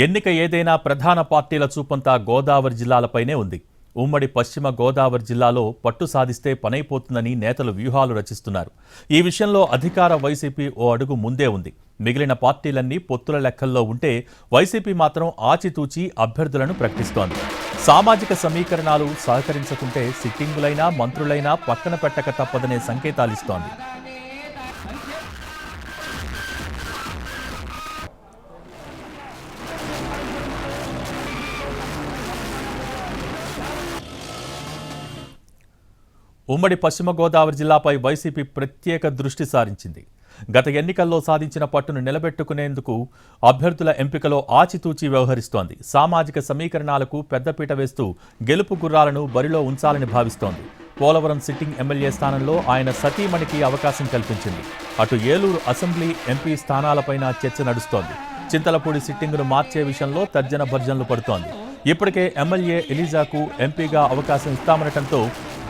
ఎన్నిక ఏదైనా ప్రధాన పార్టీల చూపంతా గోదావరి జిల్లాలపైనే ఉంది. ఉమ్మడి పశ్చిమ గోదావరి జిల్లాలో పట్టు సాధిస్తే పనైపోతుందని నేతలు వ్యూహాలు రచిస్తున్నారు. ఈ విషయంలో అధికార వైసీపీ ఓ అడుగు ముందే ఉంది. మిగిలిన పార్టీలన్నీ పొత్తుల లెక్కల్లో ఉంటే వైసీపీ మాత్రం ఆచితూచి అభ్యర్థులను ప్రకటిస్తోంది. సామాజిక సమీకరణాలు సహకరించకుంటే సిట్టింగులైనా మంత్రులైనా పక్కన పెట్టక తప్పదనే సంకేతాలిస్తోంది. ఉమ్మడి పశ్చిమ గోదావరి జిల్లాపై వైసీపీ ప్రత్యేక దృష్టి సారించింది. గత ఎన్నికల్లో సాధించిన పట్టును నిలబెట్టుకునేందుకు అభ్యర్థుల ఎంపికలో ఆచితూచి వ్యవహరిస్తోంది. సామాజిక సమీకరణాలకు పెద్దపీట వేస్తూ గెలుపు గుర్రాలను బరిలో ఉంచాలని భావిస్తోంది. పోలవరం సిట్టింగ్ ఎమ్మెల్యే స్థానంలో ఆయన సతీమణికి అవకాశం కల్పించింది. అటు ఏలూరు అసెంబ్లీ ఎంపీ స్థానాలపైన చర్చ నడుస్తోంది. చింతలపూడి సిట్టింగును మార్చే విషయంలో తర్జన భర్జనలు పడుతోంది. ఇప్పటికే ఎమ్మెల్యే ఎలిజాకు ఎంపీగా అవకాశం ఇస్తామనటంతో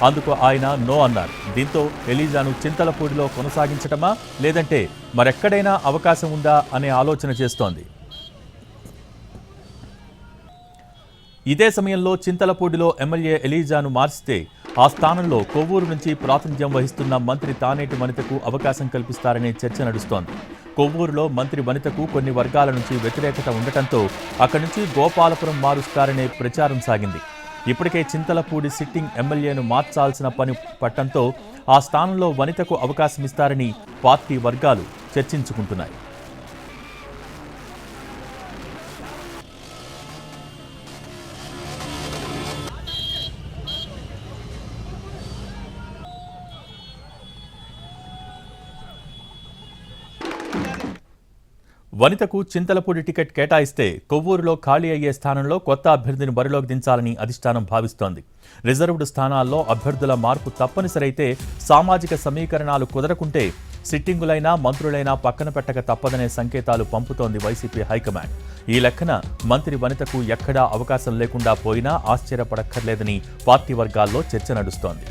అందుకు ఆయన నో అన్నారు. దీంతో ఎలీజాను చింతలపూడిలో కొనసాగించటమా? లేదంటే మరెక్కడైనా అవకాశం ఉందా అనే ఆలోచన చేస్తోంది. ఇదే సమయంలో చింతలపూడిలో ఎమ్మెల్యే ఎలీజాను మార్చితే ఆ స్థానంలో కొవ్వూరు నుంచి ప్రాతినిధ్యం వహిస్తున్న మంత్రి తానేటి వనితకు అవకాశం కల్పిస్తారనే చర్చ నడుస్తోంది. కొవ్వూరులో మంత్రి వనితకు కొన్ని వర్గాల నుంచి వ్యతిరేకత ఉండటంతో అక్కడి నుంచి గోపాలపురం మారుస్తారనే ప్రచారం సాగింది. ఇప్పటికే చింతలపూడి సిట్టింగ్ ఎమ్మెల్యేను మార్చాల్సిన పని పట్టంతో ఆ స్థానంలో వనితకు అవకాశమిస్తారని పార్టీ వర్గాలు చర్చించుకుంటున్నాయి. వనితకు చింతలపూడి టికెట్ కేటాయిస్తే కొవ్వూరులో ఖాళీ అయ్యే స్థానంలో కొత్త అభ్యర్థిని బరిలోకి దించాలని అధిష్టానం భావిస్తోంది. రిజర్వ్డ్ స్థానాల్లో అభ్యర్థుల మార్పు తప్పనిసరైతే సామాజిక సమీకరణాలు కుదరకుంటే సిట్టింగులైనా మంత్రులైనా పక్కన పెట్టక తప్పదనే సంకేతాలు పంపుతోంది వైసీపీ హైకమాండ్. ఈ లెక్కన మంత్రి వనితకు ఎక్కడా అవకాశం లేకుండా పోయినా ఆశ్చర్యపడక్కర్లేదని పార్టీ వర్గాల్లో చర్చ నడుస్తోంది.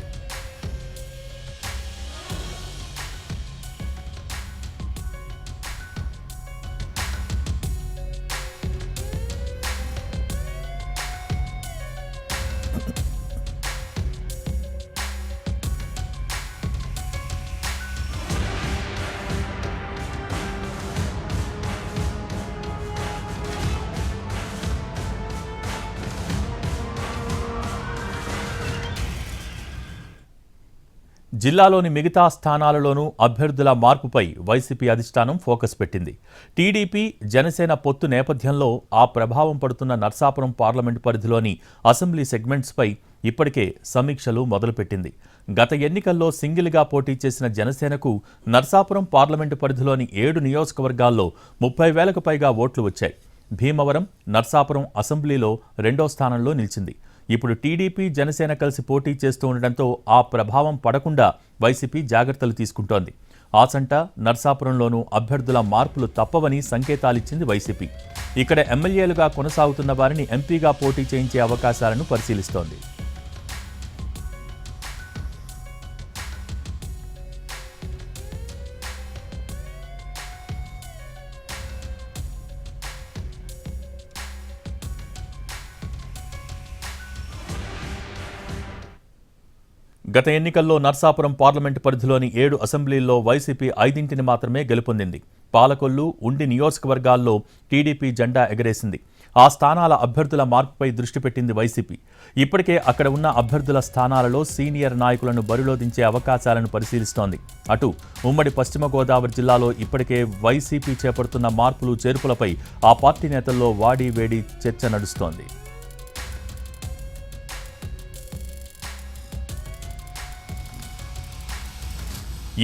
జిల్లాలోని మిగతా స్థానాలలోనూ అభ్యర్థుల మార్పుపై వైసీపీ అధిష్టానం ఫోకస్ పెట్టింది. టీడీపీ జనసేన పొత్తు నేపథ్యంలో ఆ ప్రభావం పడుతున్న నర్సాపురం పార్లమెంటు పరిధిలోని అసెంబ్లీ సెగ్మెంట్స్పై ఇప్పటికే సమీక్షలు మొదలుపెట్టింది. గత ఎన్నికల్లో సింగిల్గా పోటీ చేసిన జనసేనకు నర్సాపురం పార్లమెంటు పరిధిలోని ఏడు నియోజకవర్గాల్లో ముప్పై వేలకు పైగా ఓట్లు వచ్చాయి. భీమవరం నర్సాపురం అసెంబ్లీలో రెండో స్థానంలో నిలిచింది. ఇప్పుడు టీడీపీ జనసేన కలిసి పోటీ చేస్తూ ఉండడంతో ఆ ప్రభావం పడకుండా వైసీపీ జాగ్రత్తలు తీసుకుంటోంది. ఆసంట నర్సాపురంలోనూ అభ్యర్థుల మార్పులు తప్పవని సంకేతాలిచ్చింది వైసీపీ. ఇక్కడ ఎమ్మెల్యేలుగా కొనసాగుతున్న వారిని ఎంపీగా పోటీ చేయించే అవకాశాలను పరిశీలిస్తోంది. గత ఎన్నికల్లో నర్సాపురం పార్లమెంటు పరిధిలోని ఏడు అసెంబ్లీల్లో వైసీపీ ఐదింటిని మాత్రమే గెలుపొందింది. పాలకొల్లు ఉండి నియోజకవర్గాల్లో టీడీపీ జెండా ఎగరేసింది. ఆ స్థానాల అభ్యర్థుల మార్పుపై దృష్టి పెట్టింది వైసీపీ. ఇప్పటికే అక్కడ ఉన్న అభ్యర్థుల స్థానాలలో సీనియర్ నాయకులను బరిలో దించే అవకాశాలను పరిశీలిస్తోంది. అటు ఉమ్మడి పశ్చిమ గోదావరి జిల్లాలో ఇప్పటికే వైసీపీ చేపడుతున్న మార్పులు చేర్పులపై ఆ పార్టీ నేతల్లో వాడి వేడి చర్చ నడుస్తోంది.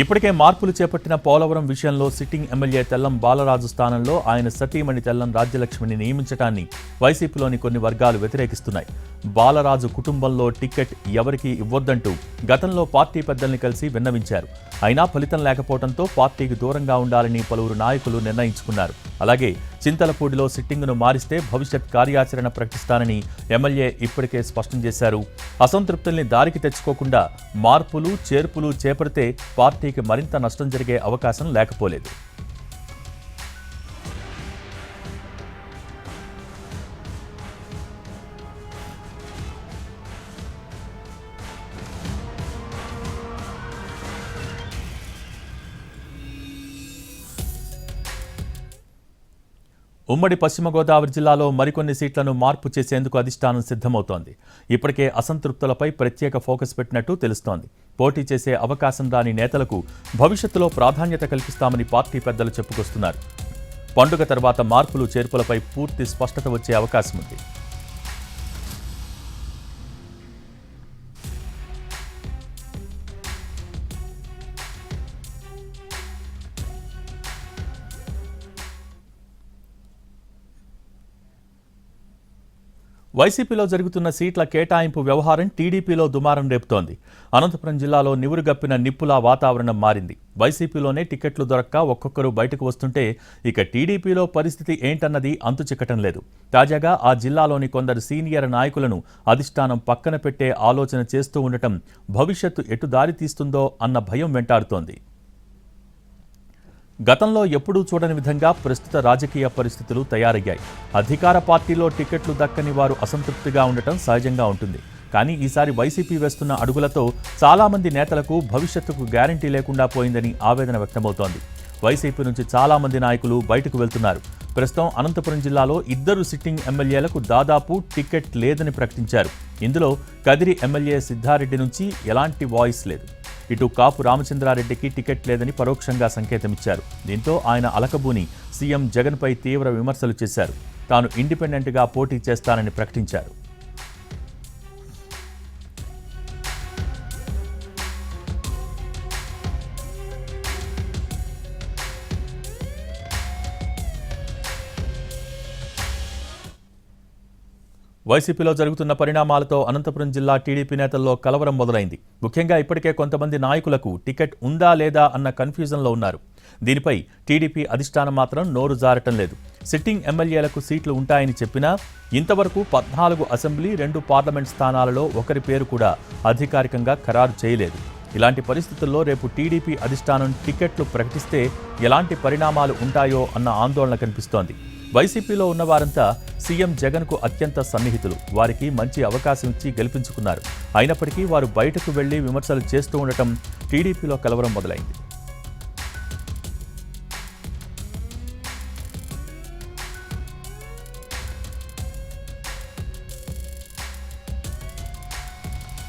ఇప్పటికే మార్పులు చేపట్టిన పోలవరం విషయంలో సిట్టింగ్ ఎమ్మెల్యే తెల్లం బాలరాజు స్థానంలో ఆయన సతీమణి తెల్లం రాజ్యలక్ష్మిని నియమించడాన్ని వైసీపీలోని కొన్ని వర్గాలు వ్యతిరేకిస్తున్నాయి. బాలరాజు కుటుంబంలో టికెట్ ఎవరికీ ఇవ్వొద్దంటూ గతంలో పార్టీ పెద్దల్ని కలిసి విన్నవించారు. అయినా ఫలితం లేకపోవడంతో పార్టీకి దూరంగా ఉండాలని పలువురు నాయకులు నిర్ణయించుకున్నారు. అలాగే చింతలపూడిలో సిట్టింగును మారిస్తే భవిష్యత్ కార్యాచరణ ప్రకటిస్తానని ఎమ్మెల్యే ఇప్పటికే స్పష్టం చేశారు. అసంతృప్తుల్ని దారికి తెచ్చుకోకుండా మార్పులు చేర్పులు చేపడితే పార్టీకి మరింత నష్టం జరిగే అవకాశం లేకపోలేదు. ఉమ్మడి పశ్చిమ గోదావరి జిల్లాలో మరికొన్ని సీట్లను మార్పు చేసేందుకు అధిష్టానం సిద్ధమవుతోంది. ఇప్పటికే అసంతృప్తులపై ప్రత్యేక ఫోకస్ పెట్టినట్టు తెలుస్తోంది. పోటీ చేసే అవకాశం రాని నేతలకు భవిష్యత్తులో ప్రాధాన్యత కల్పిస్తామని పార్టీ పెద్దలు చెప్పుకొస్తున్నారు. పండుగ తర్వాత మార్పులు చేర్పులపై పూర్తి స్పష్టత వచ్చే అవకాశం ఉంది వైసీపీలో జరుగుతున్న సీట్ల కేటాయింపు వ్యవహారం టీడీపీలో దుమారం రేపుతోంది. అనంతపురం జిల్లాలో నివురుగప్పిన నిప్పులా వాతావరణం మారింది. వైసీపీలోనే టికెట్లు దొరక్క ఒక్కొక్కరు బయటకు వస్తుంటే ఇక టీడీపీలో పరిస్థితి ఏంటన్నది అంతు చిక్కటం లేదు. తాజాగా ఆ జిల్లాలోని కొందరు సీనియర్ నాయకులను అధిష్టానం పక్కన పెట్టే ఆలోచన చేస్తూ ఉండటం భవిష్యత్తు ఎటు దారి తీస్తుందో అన్న భయం వెంటాడుతోంది. గతంలో ఎప్పుడూ చూడని విధంగా ప్రస్తుత రాజకీయ పరిస్థితులు తయారయ్యాయి. అధికార పార్టీలో టికెట్లు దక్కని వారు అసంతృప్తిగా ఉండటం సహజంగా ఉంటుంది. కానీ ఈసారి వైసీపీ వేస్తున్న అడుగులతో చాలామంది నేతలకు భవిష్యత్తుకు గ్యారంటీ లేకుండా పోయిందని ఆవేదన వ్యక్తమవుతోంది. వైసీపీ నుంచి చాలామంది నాయకులు బయటకు వెళ్తున్నారు. ప్రస్తుతం అనంతపురం జిల్లాలో ఇద్దరు సిట్టింగ్ ఎమ్మెల్యేలకు దాదాపు టికెట్ లేదని ప్రకటించారు. ఇందులో కదిరి ఎమ్మెల్యే సిద్ధారెడ్డి నుంచి ఎలాంటి వాయిస్ లేదు. ఇటు కాపు రామచంద్రారెడ్డికి టికెట్ లేదని పరోక్షంగా సంకేతమిచ్చారు. దీంతో ఆయన అలకబూని సీఎం జగన్పై తీవ్ర విమర్శలు చేశారు. తాను ఇండిపెండెంట్గా పోటీ చేస్తానని ప్రకటించారు. వైసీపీలో జరుగుతున్న పరిణామాలతో అనంతపురం జిల్లా టీడీపీ నేతల్లో కలవరం మొదలైంది. ముఖ్యంగా ఇప్పటికే కొంతమంది నాయకులకు టికెట్ ఉందా లేదా అన్న కన్ఫ్యూజన్లో ఉన్నారు. దీనిపై టీడీపీ అధిష్టానం మాత్రం నోరు జారటం లేదు. సిట్టింగ్ ఎమ్మెల్యేలకు సీట్లు ఉంటాయని చెప్పినా ఇంతవరకు పద్నాలుగు అసెంబ్లీ రెండు పార్లమెంట్ స్థానాలలో ఒకరి పేరు కూడా అధికారికంగా ఖరారు చేయలేదు. ఇలాంటి పరిస్థితుల్లో రేపు టీడీపీ అధిష్టానం టికెట్లు ప్రకటిస్తే ఎలాంటి పరిణామాలు ఉంటాయో అన్న ఆందోళన కనిపిస్తోంది. వైసీపీలో ఉన్నవారంతా సీఎం జగన్కు అత్యంత సన్నిహితులు. వారికి మంచి అవకాశం ఇచ్చి గెలిపించుకున్నారు. అయినప్పటికీ వారు బయటకు వెళ్ళి విమర్శలు చేస్తూ ఉండటం టీడీపీలో కలవరం మొదలైంది.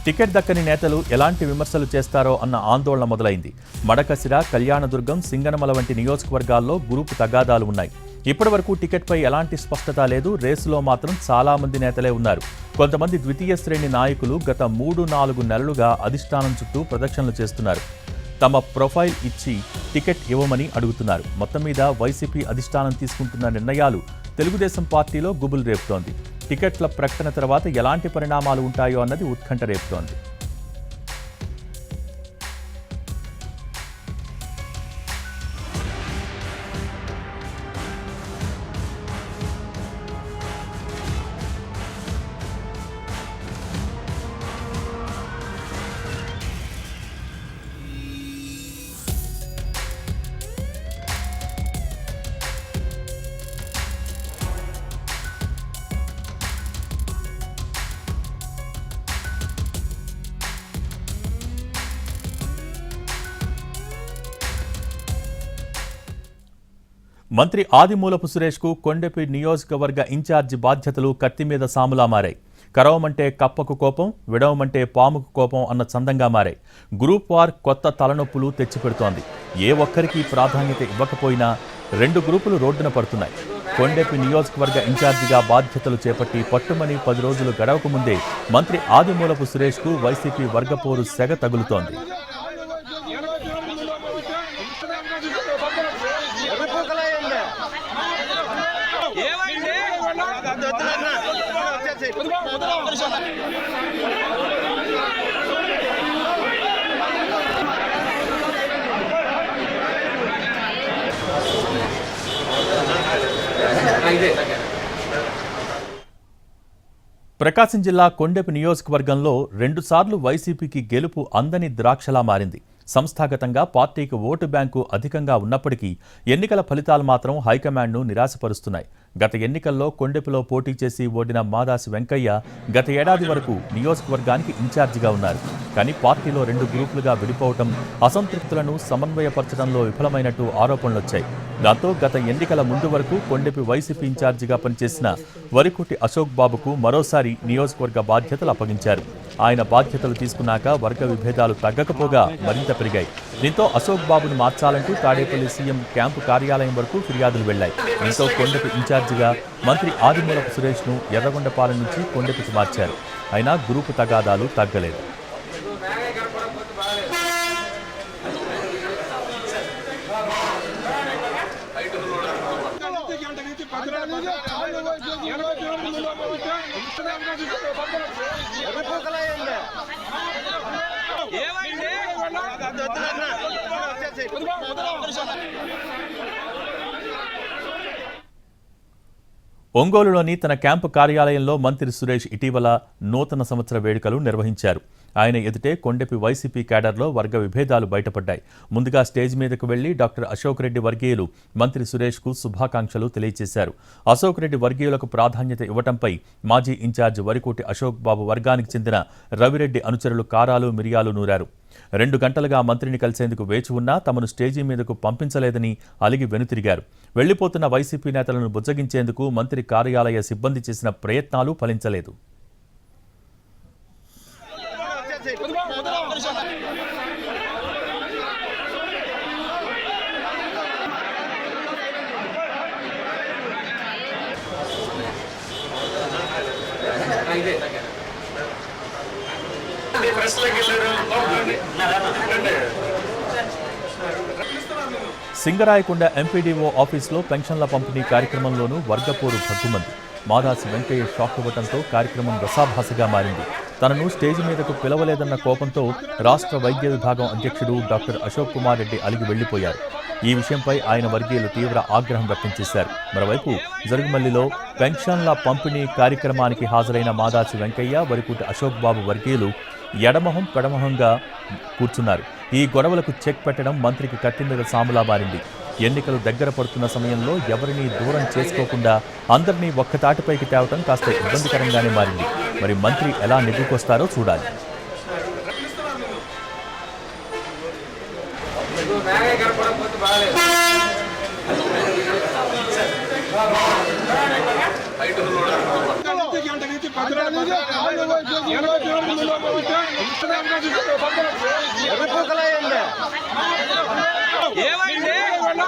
టికెట్ దక్కని నేతలు ఎలాంటి విమర్శలు చేస్తారో అన్న ఆందోళన మొదలైంది. మడకసిర కళ్యాణదుర్గం సింగనమల వంటి నియోజకవర్గాల్లో గ్రూపు తగాదాలు ఉన్నాయి. ఇప్పటివరకు టికెట్పై ఎలాంటి స్పష్టత లేదు. రేసులో మాత్రం చాలా మంది నేతలే ఉన్నారు. కొంతమంది ద్వితీయ శ్రేణి నాయకులు గత మూడు నాలుగు నెలలుగా అధిష్టానం చుట్టూ ప్రదక్షిణలు చేస్తున్నారు. తమ ప్రొఫైల్ ఇచ్చి టికెట్ ఇవ్వమని అడుగుతున్నారు. మొత్తం మీద వైసీపీ అధిష్టానం తీసుకుంటున్న నిర్ణయాలు తెలుగుదేశం పార్టీలో గుబులు రేపుతోంది. టికెట్ల ప్రకటన తర్వాత ఎలాంటి పరిణామాలు ఉంటాయో అన్నది ఉత్కంఠ రేపుతోంది. మంత్రి ఆదిమూలపు సురేష్కు కొండెపి నియోజకవర్గ ఇన్ఛార్జి బాధ్యతలు కత్తి మీద సాములా మారాయి. కరవమంటే కప్పకు కోపం విడవమంటే పాముకు కోపం అన్న చందంగా మారాయి. గ్రూప్ వార్ కొత్త తలనొప్పులు తెచ్చిపెడుతోంది. ఏ ఒక్కరికి ప్రాధాన్యత ఇవ్వకపోయినా రెండు గ్రూపులు రోడ్డున పడుతున్నాయి. కొండెపి నియోజకవర్గ ఇన్ఛార్జిగా బాధ్యతలు చేపట్టి పట్టుమని పది రోజులు గడవక ముందే మంత్రి ఆదిమూలపు సురేష్కు వైసీపీ వర్గపోరు సెగ తగులుతోంది. ప్రకాశం జిల్లా కొండెపు నియోజకవర్గంలో రెండుసార్లు వైసీపీకి గెలుపు అందని ద్రాక్షలా మారింది. సంస్థాగతంగా పార్టీకి ఓటు బ్యాంకు అధికంగా ఉన్నప్పటికీ ఎన్నికల ఫలితాలు మాత్రం హైకమాండ్ను నిరాశపరుస్తున్నాయి. గత ఎన్నికల్లో కొండెపిలో పోటీ చేసి ఓడిన మాదాసి వెంకయ్య గత ఏడాది వరకు నియోజకవర్గానికి ఇన్ఛార్జిగా ఉన్నారు. కానీ పార్టీలో రెండు గ్రూపులుగా విడిపోవటం అసంతృప్తులను సమన్వయపరచడంలో విఫలమైనట్టు ఆరోపణలొచ్చాయి. దాంతో గత ఎన్నికల ముందు వరకు కొండెపి వైసీపీ ఇన్ఛార్జిగా పనిచేసిన వరికుటి అశోక్ బాబుకు మరోసారి నియోజకవర్గ బాధ్యతలు అప్పగించారు. ఆయన బాధ్యతలు తీసుకున్నాక వర్గ విభేదాలు తగ్గకపోగా మరింత పెరిగాయి. దీంతో అశోక్ బాబును మార్చాలంటూ తాడేపల్లి సీఎం క్యాంపు కార్యాలయం వరకు ఫిర్యాదులు వెళ్ళాయి దీంతో కొండకు ఇన్ఛార్జిగా మంత్రి ఆదిమూలపు సురేష్ను ఎర్రగొండపాలెం నుంచి కొండపికి మార్చారు. అయినా గ్రూపు తగాదాలు తగ్గలేదు. గంట నుంచి పది రోజులు ఇరవై కిలోమీటర్ల ముందు పోతే ఒంగోలులోని తన క్యాంపు కార్యాలయంలో మంత్రి సురేష్ ఇటీవల నూతన సంవత్సర వేడుకలు నిర్వహించారు. ఆయన ఎదుటే కొండెపి వైసీపీ కేడర్లో వర్గ విభేదాలు బయటపడ్డాయి. ముందుగా స్టేజ్ మీదకు వెళ్ళి డాక్టర్ అశోక్ రెడ్డి వర్గీయులు మంత్రి సురేష్కు శుభాకాంక్షలు తెలియజేశారు అశోక్ రెడ్డి వర్గీయులకు ప్రాధాన్యత ఇవ్వటంపై మాజీ ఇన్ఛార్జ్ వరికోటి అశోక్ బాబు వర్గానికి చెందిన రవిరెడ్డి అనుచరులు కారాలు మిరియాలు నూరారు. రెండు గంటలుగా మంత్రిని కలిసేందుకు వేచి ఉన్నా తమను స్టేజీ మీదకు పంపించలేదని అలిగి వెనుతిరిగారు. వెళ్ళిపోతున్న వైసీపీ నేతలను బుజ్జగించేందుకు మంత్రి కార్యాలయ సిబ్బంది చేసిన ప్రయత్నాలు ఫలించలేదు. సింగరాయకొండ ఎంపీడీఓ ఆఫీసులో పెన్షన్ల పంపిణీ కార్యక్రమంలోనూ వర్గపోరు భగ్గుమంది. మాదాసి వెంకయ్య షాక్ ఇవ్వడంతో కార్యక్రమం రసాభాసగా మారింది. తనను స్టేజ్ మీదకు పిలవలేదన్న కోపంతో రాష్ట్ర వైద్య విభాగం అధ్యక్షుడు డాక్టర్ అశోక్ కుమార్ రెడ్డి అలిగి వెళ్ళిపోయారు ఈ విషయంపై ఆయన వర్గీయులు తీవ్ర ఆగ్రహం వ్యక్తం చేశారు. మరోవైపు జరుగుమల్లిలో పెన్షన్ల పంపిణీ కార్యక్రమానికి హాజరైన మాదాసి వెంకయ్య వరికుటి అశోక్ బాబు వర్గీయులు ఎడమొహం పెడమొహంగా కూర్చున్నారు. ఈ గొడవలకు చెక్ పెట్టడం మంత్రికి కట్టిందగ సాములా మారింది ఎన్నికలు దగ్గర పడుతున్న సమయంలో ఎవరినీ దూరం చేసుకోకుండా అందరినీ ఒక్కతాటిపైకి తేవటం కాస్త ఇబ్బందికరంగానే మారింది. మరి మంత్రి ఎలా నిధుకొస్తారో చూడాలి. ఏమైంది ఏమైంది